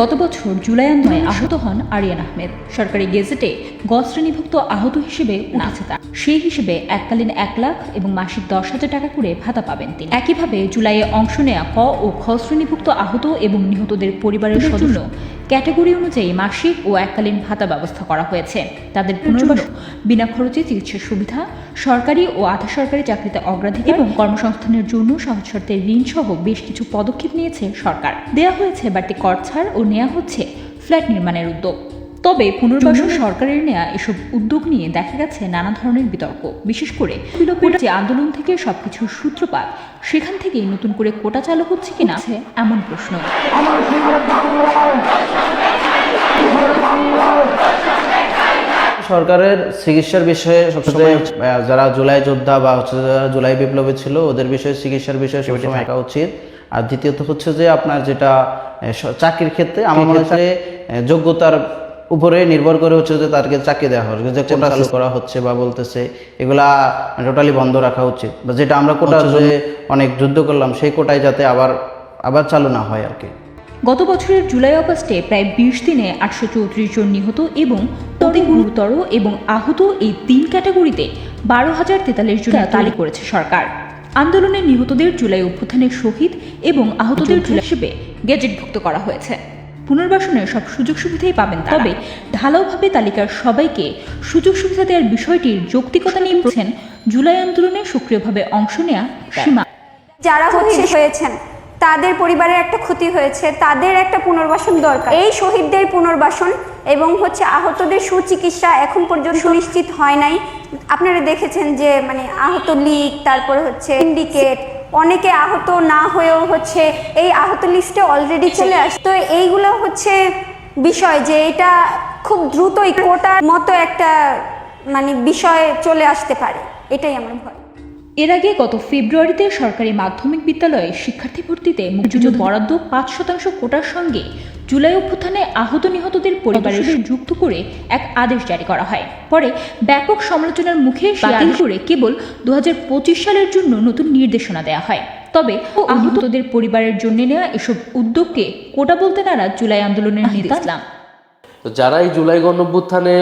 গত বছর জুলাই আন্দোলনে আহত হন আরিয়ান আহমেদ। সরকারি গেজেটে গ শ্রেণীভুক্ত আহত হিসেবে উঠেছে তার। সেই হিসেবে এককালীন এক লাখ এবং মাসিক দশ হাজার টাকা করে ভাতা পাবেন তিনি। একইভাবে জুলাইয়ে অংশ নেয়া ক ও খ শ্রেণীভুক্ত আহত এবং নিহতদের পরিবারের জন্য ক্যাটাগরি অনুযায়ী মাসিক ও এককালীন ভাতা ব্যবস্থা করা হয়েছে। তাদের পুনর্বাস বিনা খরচে চিকিৎসার সুবিধা সরকারি ও আধা সরকারি চাকরিতে অগ্রাধিকার এবং কর্মসংস্থানের জন্য সহজ শর্তে ঋণ সহ বেশ কিছু পদক্ষেপ নিয়েছে সরকার। দেয়া হয়েছে বাড়তি কর ছাড় ও নেওয়া হচ্ছে ফ্ল্যাট নির্মাণের উদ্যোগ। তবে পুনর্বাসন সরকারের নেওয়া এসব উদ্যোগ নিয়ে দেখা গেছে নানা ধরনের বিতর্ক। বিশেষ করে বিলোপের যে আন্দোলন থেকে সবকিছুর সূত্রপাত সেখান থেকেই নতুন করে কোটা চালু হচ্ছে কিনা এমন প্রশ্ন। সরকারের চিকিৎসার বিষয়ে সবসময় যারা জুলাই যোদ্ধা বা হচ্ছে যারা জুলাই বিপ্লবী ছিল ওদের বিষয়ে চিকিৎসার বিষয়ে সবসময় থাকা উচিত। আর দ্বিতীয়ত হচ্ছে যে আপনার যেটা চাকরির ক্ষেত্রে আমার মনে হয় যোগ্যতার উপরে নির্ভর করে হচ্ছে যে তাদেরকে চাকরি দেওয়া হয় যে কোটা চালু করা হচ্ছে বা বলতেছে এগুলা টোটালি বন্ধ রাখা উচিত। বা যেটা আমরা কোটা যে অনেক যুদ্ধ করলাম সেই কোটায় যাতে আবার আবার চালু না হয় আর কি গত বছরের জুলাই আগস্টে প্রায় বিশ দিনে আটশো চৌত্রিশ জন নিহত এবং অতি গুরুতর এবং আহত এই তিন ক্যাটাগরিতে বারো হাজার তেতাল্লিশ জন তালিকা করেছে সরকার। আন্দোলনে নিহতদের জুলাই অভ্যুত্থানের শহীদ এবং আহতদের জুলাই হিসেবে গেজেটভুক্ত করা হয়েছে। পুনর্বাসনের সব সুযোগ সুবিধাই পাবেন তবে ঢালাওভাবে তালিকার সবাইকে সুযোগ সুবিধা দেওয়ার বিষয়টির যৌক্তিকতা নিয়ে বলছেন জুলাই আন্দোলনে সক্রিয়ভাবে অংশ নেয়া সীমা। যারা হচ্ছে হয়েছেন তাদের পরিবারের একটা ক্ষতি হয়েছে তাদের একটা পুনর্বাসন দরকার। এই শহীদদের পুনর্বাসন এবং হচ্ছে আহতদের সুচিকিৎসা এখন পর্যন্ত সুনিশ্চিত হয় নাই। আপনারা দেখেছেন যে মানে আহত লীগ তারপরে হচ্ছে সিন্ডিকেট অনেকে আহত না হয়েও হচ্ছে এই আহত লিস্টে অলরেডি চলে আসে। তো এইগুলো হচ্ছে বিষয় যে এটা খুব দ্রুতই কোটার মতো একটা মানে বিষয় চলে আসতে পারে। এটাই আমার ভয়। এর আগে গত ফেব্রুয়ারিতে সরকারি মাধ্যমিক বিদ্যালয়ে শিক্ষার্থী ভর্তিতে মুক্তিযুদ্ধ বরাদ্দ পাঁচ শতাংশ কোটার সঙ্গে জুলাই অভ্যুত্থানে আহত নিহতদের পরিবারের সাথে যুক্ত করে এক আদেশ জারি করা হয়। পরে ব্যাপক সমালোচনার মুখে বাতিল করে কেবল দুহাজার পঁচিশ সালের জন্য নতুন নির্দেশনা দেওয়া হয়। তবে আহতদের পরিবারের জন্য নেওয়া এসব উদ্যোগকে কোটা বলতে নারাজ জুলাই আন্দোলনের নেতা ইসলাম তো যারা এই জুলাই গণঅভ্যুত্থানে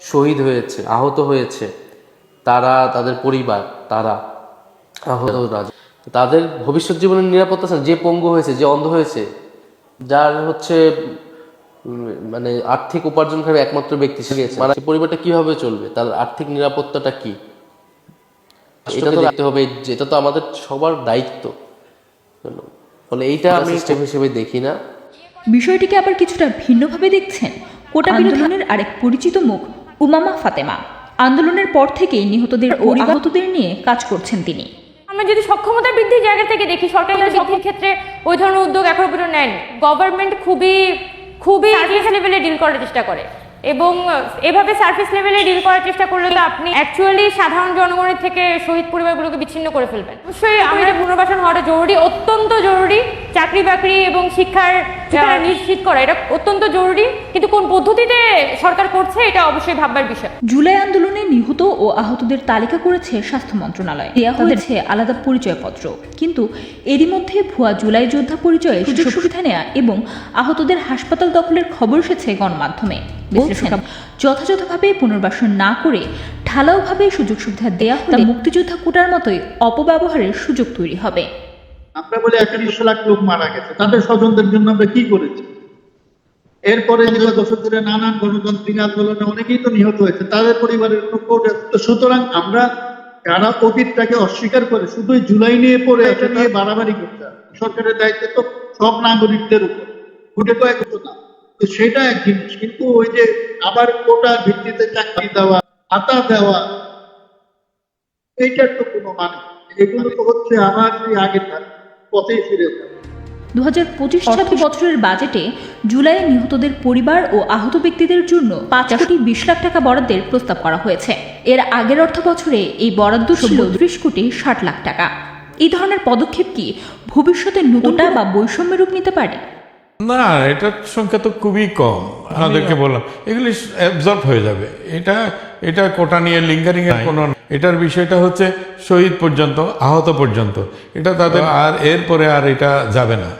শহীদ হয়েছে আহত হয়েছে তারা তাদের পরিবার তারা আহত তাদের ভবিষ্যৎ জীবনের নিরাপত্তা যে পঙ্গু হয়েছে যে অন্ধ হয়েছে যার হচ্ছে মানে আর্থিক উপার্জনকারী একমাত্র ব্যক্তি সে মানে পরিবারটা কীভাবে চলবে? তার আর্থিক নিরাপত্তাটা কি? এটা তো রাখতে হবে যেটা তো আমাদের সবার দায়িত্ব। ফলে এইটা আমি সিস্টেম হিসেবে দেখি না। বিষয়টিকে আবার কিছুটা ভিন্নভাবে দেখছেন কোটা আন্দোলনের আরেক পরিচিত মুখ উমামা ফাতেমা। আন্দোলনের পর থেকেই নিহতদের ও আহতদের নিয়ে কাজ করছেন তিনি। আমরা যদি সক্ষমতা বৃদ্ধির জায়গা থেকে দেখি সরকার বৃদ্ধির ক্ষেত্রে ওই ধরনের উদ্যোগ এখনও পর্যন্ত নেন গভর্নমেন্ট খুবই খুবই সার্ভিস লেভেলে ডিল করার চেষ্টা করে। এবং এভাবে সার্ভিস লেভেলে ডিল করার চেষ্টা করলে তো আপনি অ্যাকচুয়ালি সাধারণ জনগণের থেকে শহীদ পরিবারগুলোকে বিচ্ছিন্ন করে ফেলবেন। অবশ্যই আমাদের পুনর্বাসন হওয়াটা জরুরি অত্যন্ত জরুরি। চাকরি বাকরি এবং শিক্ষার নিশ্চিত করা এটা অত্যন্ত জরুরি। কিন্তু কোন পদ্ধতিতে সরকার করছে এটা অবশ্যই ভাববার বিষয়। জুলাই আন্দোলনে নিহত ও আহতদের তালিকা করেছে স্বাস্থ্য মন্ত্রণালয়। দেওয়া হয়েছে আলাদা পরিচয়পত্র। কিন্তু এরই মধ্যে ভুয়া জুলাই যোদ্ধা পরিচয়ে সুযোগ সুবিধা নেওয়া এবং আহতদের হাসপাতাল দখলের খবর এসেছে গণমাধ্যমে। যথাযথভাবে পুনর্বাসন না করে ঢালাওভাবে সুযোগ সুবিধা দেওয়া হলে মুক্তিযোদ্ধা কোটার মতোই অপব্যবহারের সুযোগ তৈরি হবে। আমরা বলি একান্ন লাখ লোক মারা গেছে। তাদের স্বজনদের জন্য আমরা কি করেছি? এরপরে দশকের নানান গণতান্ত্রিক আন্দোলনে অনেকেই তো নিহত হয়েছে। তাদের পরিবারের কোনো সুতরাং আমরা যারা অতীতটাকে অস্বীকার করে শুধু জুলাই নিয়ে পড়ে এটা নিয়ে বাড়াবাড়ি করতে হবে। সরকারের দায়িত্ব তো সব নাগরিকদের উপর ঘুটে কয়েক না তো সেটা এক জিনিস, কিন্তু ওই যে আবার কোটার ভিত্তিতে চাকরি দেওয়া, ভাতা দেওয়া, এইটার তো কোনো মানে এগুলো তো হচ্ছে আমার সেই আগের পথেই ফিরে যাওয়া। দু হাজার পঁচিশ ছাব্বিশ বছরের বাজেটে জুলাইয়ে নিহতদের পরিবার ও আহত ব্যক্তিদের জন্য পাঁচ কোটি বিশ লাখ টাকা বরাদ্দের প্রস্তাব করা হয়েছে। এর আগের অর্থ বছরে এই বরাদ্দ ছিল ত্রিশ কোটি ষাট লাখ টাকা। এই ধরনের পদক্ষেপ কি ভবিষ্যতে নতুনটা বা বৈষম্য রূপ নিতে পারে? না এটার সংখ্যা তো খুবই কম আপনাদেরকে বললাম। এগুলি অ্যাবজর্ব হয়ে যাবে। এটা এটা কোটা নিয়ে লিঙ্গারিং এর কোনো এটার বিষয়টা হচ্ছে শহীদ পর্যন্ত আহত পর্যন্ত। এটা তাদের আর এরপরে আর এটা যাবে না।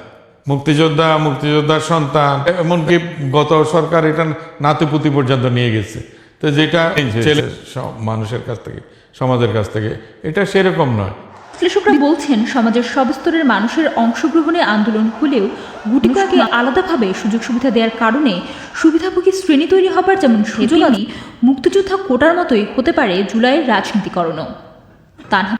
মুক্তিযোদ্ধা মুক্তিযোদ্ধার সন্তান এমনকি গত সরকার এটা নাতিপুতি পর্যন্ত নিয়ে গেছে। তো যেটা ছেলে মানুষের কাছ থেকে সমাজের কাছ থেকে এটা সেরকম নয়। বিশ্লেষকরা বলছেন সমাজের সব স্তরের মানুষের অংশগ্রহণে আন্দোলন হলেও গুটি কয়েককে আলাদাভাবে সুযোগ সুবিধা দেওয়ার কারণে সুবিধাভোগী শ্রেণি তৈরি হবার যেমন সুযোগ আমি মুক্তিযোদ্ধা কোটার মতোই হতে পারে জুলাইয়ের রাজনীতিকরণও। তানহা